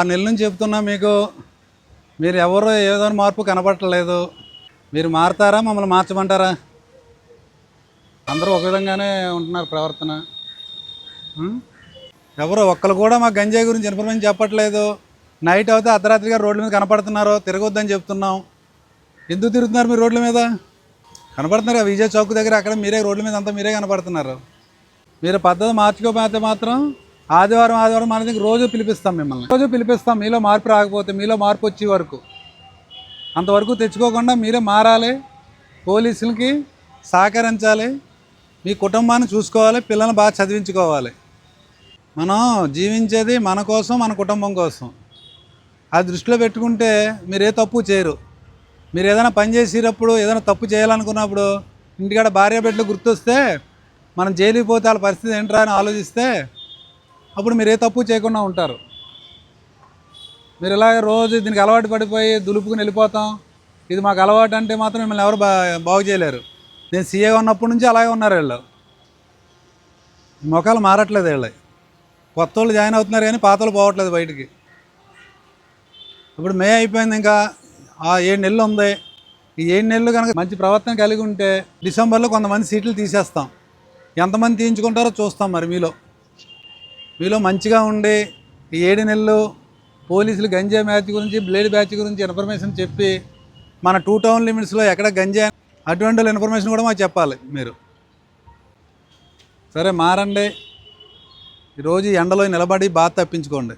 ఆ నెల నుంచి చెప్తున్నా మీకు మీరు ఎవరో ఏదో మార్పు కనపడట్లేదు మీరు మారుతారా మమ్మల్ని మార్చమంటారా? అందరూ ఒక విధంగానే ఉంటున్నారు ప్రవర్తన. ఎవరు ఒక్కరు కూడా మా గంజాయి గురించి ఇన్ఫర్మేషన్ చెప్పట్లేదు. నైట్ అవుతే అర్ధరాత్రిగా రోడ్ల మీద కనపడుతున్నారు. తిరగొద్దని చెప్తున్నాం. ఎందుకు తిరుగుతున్నారు మీరు రోడ్ల మీద? కనపడుతున్నారు విజయ చౌక్ దగ్గర అక్కడ మీరే రోడ్ల మీద అంతా మీరే కనపడుతున్నారు. మీరు పద్ధతి మార్చుకోకపోతే మాత్రం ఆదివారం ఆదివారం మన దగ్గర రోజు పిలిపిస్తాం మిమ్మల్ని. రోజు పిలిపిస్తాం మీలో మార్పు రాకపోతే మీలో మార్పు వచ్చే వరకు. అంతవరకు తెచ్చుకోకుండా మీరే మారాలి. పోలీసులకి సహకరించాలి. మీ కుటుంబాన్ని చూసుకోవాలి పిల్లల్ని బాగా చదివించుకోవాలి. మనం జీవించేది మన కోసం మన కుటుంబం కోసం. అది దృష్టిలో పెట్టుకుంటే మీరు ఏ తప్పు చేయరు. మీరు ఏదైనా పని చేసేటప్పుడు ఏదైనా తప్పు చేయాలనుకున్నప్పుడు ఇంటికాడ భార్య బిడ్డలు గుర్తొస్తే మనం జైలుకి పోతే వాళ్ళ పరిస్థితి ఏంట్రా అని ఆలోచిస్తే అప్పుడు మీరు ఏ తప్పు చేయకుండా ఉంటారు. మీరు ఇలాగ రోజు దీనికి అలవాటు పడిపోయి దులుపుకుని వెళ్ళిపోతాం. ఇది మాకు అలవాటు అంటే మాత్రం మిమ్మల్ని ఎవరు బా బాగు చేయలేరు. నేను సీఏగా ఉన్నప్పటి నుంచి అలాగే ఉన్నారు వీళ్ళు. మొఖాలు మారట్లేదు వీళ్ళు కొత్త వాళ్ళు జాయిన్ అవుతున్నారు కానీ పాత వాళ్ళు పోవట్లేదు బయటికి. ఇప్పుడు మే అయిపోయింది ఇంకా. ఆ ఏడు నెలలు ఉంది. ఈ ఏడు నెలలు కనుక మంచి ప్రవర్తన కలిగి ఉంటే డిసెంబర్లో కొంతమంది సీట్లు తీసేస్తాం. ఎంతమంది తీయించుకుంటారో చూస్తాం మరి మీలో. మీలో మంచిగా ఉండి ఈ ఏడు నెలలు పోలీసులు గంజా బ్యాచ్ గురించి బ్లేడ్ బ్యాచ్ గురించి ఇన్ఫర్మేషన్ చెప్పి మన టూ టౌన్ లిమిట్స్లో ఎక్కడ గంజా అటువంటి ఇన్ఫర్మేషన్ కూడా మాకు చెప్పాలి మీరు. సరే మారండి. ఈరోజు ఎండలో నిలబడి బాధ తప్పించుకోండి.